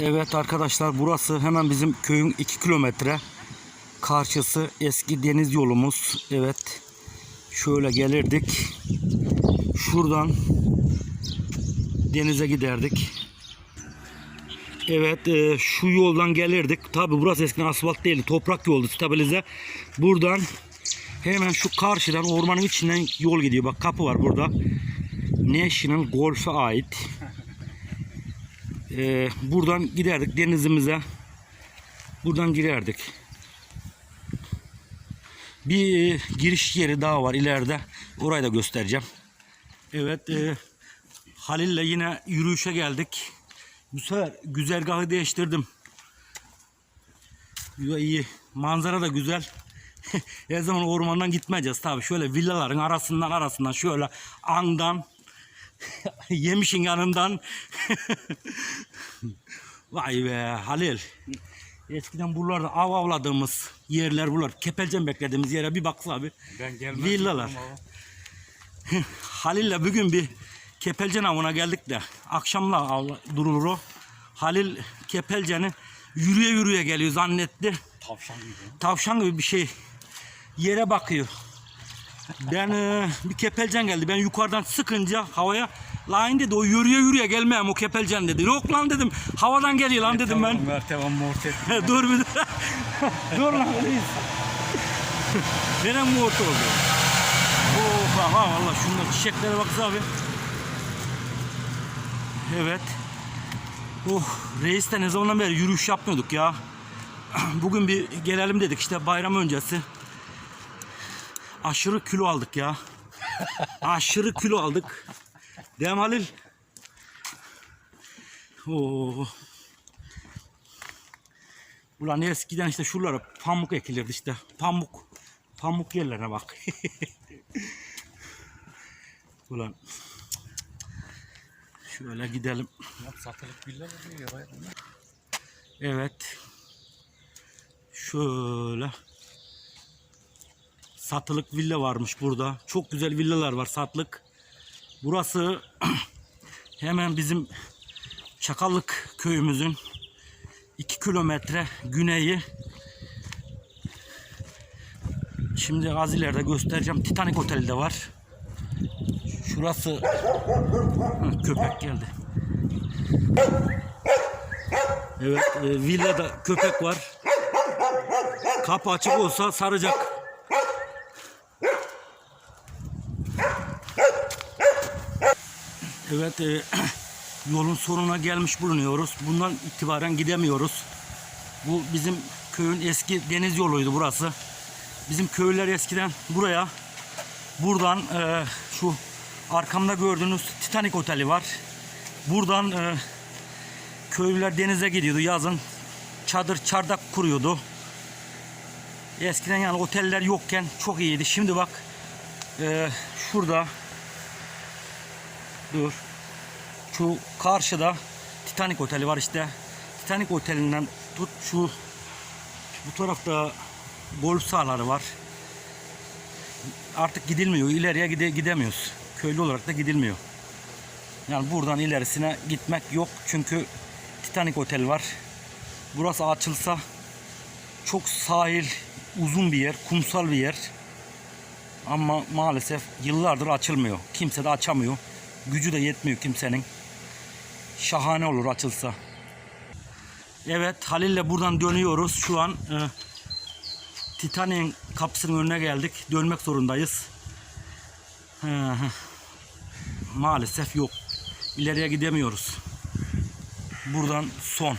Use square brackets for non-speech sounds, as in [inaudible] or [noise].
Evet arkadaşlar burası hemen bizim köyün 2 kilometre karşısı eski deniz yolumuz. Evet. Şöyle gelirdik. Şuradan denize giderdik. Evet e, şu yoldan gelirdik. Tabi burası eskiden asfalt değildi. Toprak yoldu stabilize. Buradan hemen şu karşıdan ormanın içinden yol gidiyor. Bak kapı var burada. National Golf'e ait. Ee, buradan giderdik denizimize. Buradan girerdik. Bir e, giriş yeri daha var ileride. Orayı da göstereceğim. Evet. E, Halil'le yine yürüyüşe geldik. Bu sefer güzergahı değiştirdim. İyi. Manzara da güzel. [laughs] Her zaman ormandan gitmeyeceğiz tabi. Şöyle villaların arasından arasından şöyle andan [laughs] yemişin yanından [laughs] Vay be Halil. Eskiden buralarda av avladığımız yerler buralar. Kepelcen beklediğimiz yere bir baksa abi. Ben gelmez Villalar. [laughs] Halil'le bugün bir Kepelcen avına geldik de akşamla av- durulur o. Halil Kepelcen'i yürüye yürüye geliyor zannetti. Tavşan gibi. Tavşan gibi bir şey yere bakıyor. Ben e, bir kepelcen geldi. Ben yukarıdan sıkınca havaya Line dedi o yürüye yürüye gelmeyeyim o kepelcen dedi. Yok lan dedim. Havadan geliyor lan dedim ben. Mertebe mortet. [laughs] Dur bir [laughs] Dur lan reis. Nerem mu orta oldu? Oh aman valla şunlar çiçeklere baksana abi. Evet. Oh reis de ne zamandan beri yürüyüş yapmıyorduk ya. [clears throat] Bugün bir gelelim dedik işte bayram öncesi. Aşırı kilo aldık ya. Aşırı kilo aldık. Değil mi Halil? Oo. Ulan eskiden işte şuralara pamuk ekilirdi işte. Pamuk. Pamuk yerlerine bak. [laughs] Ulan. Şöyle gidelim. Satılık villa mı diyor ya? Evet. Şöyle. Satılık villa varmış burada. Çok güzel villalar var satlık. Burası [clears throat] hemen bizim Çakallık köyümüzün 2 kilometre güneyi. Şimdi az ileride göstereceğim. Titanic Oteli de var. Şurası Hı, köpek geldi. Evet, e, villada köpek var. Kapı açık olsa saracak. Evet, e, [clears throat] yolun sonuna gelmiş bulunuyoruz. Bundan itibaren gidemiyoruz. Bu bizim köyün eski deniz yoluydu burası. Bizim köyler eskiden buraya, buradan e, şu arkamda gördüğünüz Titanic Oteli var. Buradan e, köylüler denize gidiyordu yazın. Çadır, çardak kuruyordu. Eskiden yani oteller yokken çok iyiydi. Şimdi bak e, şurada dur şu karşıda Titanic Oteli var işte. Titanic Oteli'nden tut şu bu tarafta golf sahaları var. Artık gidilmiyor. İleriye gide, gidemiyoruz. Köylü olarak da gidilmiyor. Yani buradan ilerisine gitmek yok. Çünkü Titanic Otel var. Burası açılsa çok sahil, uzun bir yer, kumsal bir yer. Ama maalesef yıllardır açılmıyor. Kimse de açamıyor. Gücü de yetmiyor kimsenin. Şahane olur açılsa. Evet Halil'le buradan dönüyoruz. Şu an e, Titanic'in kapısının önüne geldik. Dönmek zorundayız. Hı. Maalesef yok. İleriye gidemiyoruz. Buradan son.